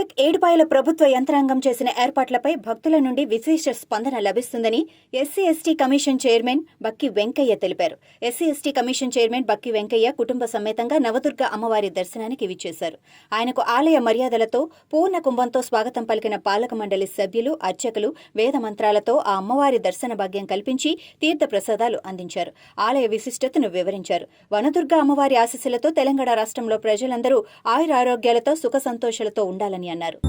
ఏడుపాయల ప్రభుత్వ యంత్రాంగం చేసిన ఏర్పాట్లపై భక్తుల నుండి విశేష స్పందన లభిస్తుందని SC ST commission chairman Bakki Venkaiah తెలిపారు. SC ST commission chairman Bakki Venkaiah కుటుంబ సమేతంగా నవదుర్గ అమ్మవారి దర్శనానికి విచ్చేశారు. ఆయనకు ఆలయ మర్యాదలతో పూర్ణ కుంభంతో స్వాగతం పలికిన పాలక మండలి సభ్యులు అర్చకులు వేద మంత్రాలతో ఆ అమ్మవారి దర్శన భాగ్యం కల్పించి తీర్థ ప్రసాదాలు అందించారు. ఆలయ విశిష్టతను వివరించారు. వనదుర్గ అమ్మవారి ఆశీస్సులతో తెలంగాణ రాష్ట్రంలో ప్రజలందరూ ఆయురారోగ్యాలతో సుఖ సంతోషాలతో ఉండాలని అన్నారు